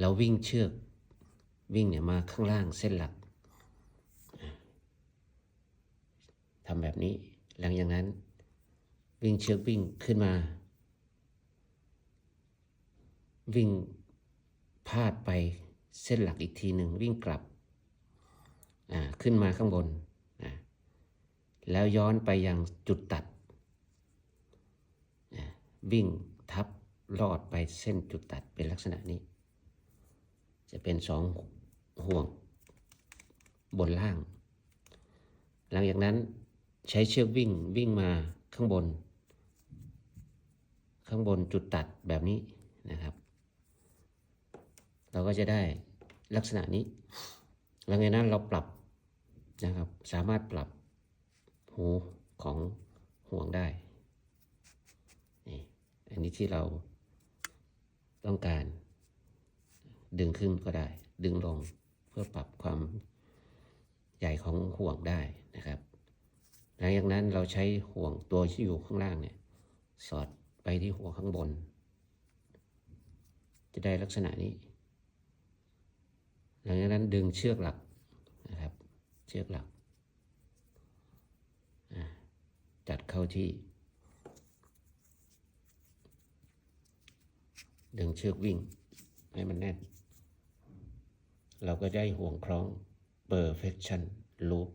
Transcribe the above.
เราวิ่งเชือกวิ่งเนี่ยมาข้างล่างเส้นหลักทำแบบนี้ หลังจากนั้น วิ่งเชือกวิ่งขึ้นมา วิ่งพาดไปเส้นหลักอีกทีหนึ่งวิ่งกลับขึ้นมาข้างบน แล้วย้อนไปยังจุดตัด วิ่งทับลอดไปเส้นจุดตัดเป็นลักษณะนี้ จะเป็นสองห่วงบนล่าง หลังจากนั้นใช้เชือกวิ่งวิ่งมาข้างบน ข้างบนจุดตัดแบบนี้นะครับ เราก็จะได้ลักษณะนี้ หลังจากนั้นเราปรับนะครับ สามารถปรับหูของห่วงได้นี่อันนี้ที่เราต้องการ ดึงขึ้นก็ได้ ดึงลงเพื่อปรับความใหญ่ของห่วงได้นะครับหลังจากนั้นเราใช้ห่วงตัวที่อยู่ข้างล่างเนี่ยสอดไปที่หัวข้างบน จะได้ลักษณะนี้ หลังจากนั้นดึงเชือกหลักนะครับ เชือกหลัก จัดเข้าที่ ดึงเชือกวิ่งให้มันแน่น เราก็ได้ห่วงคล้อง perfection loop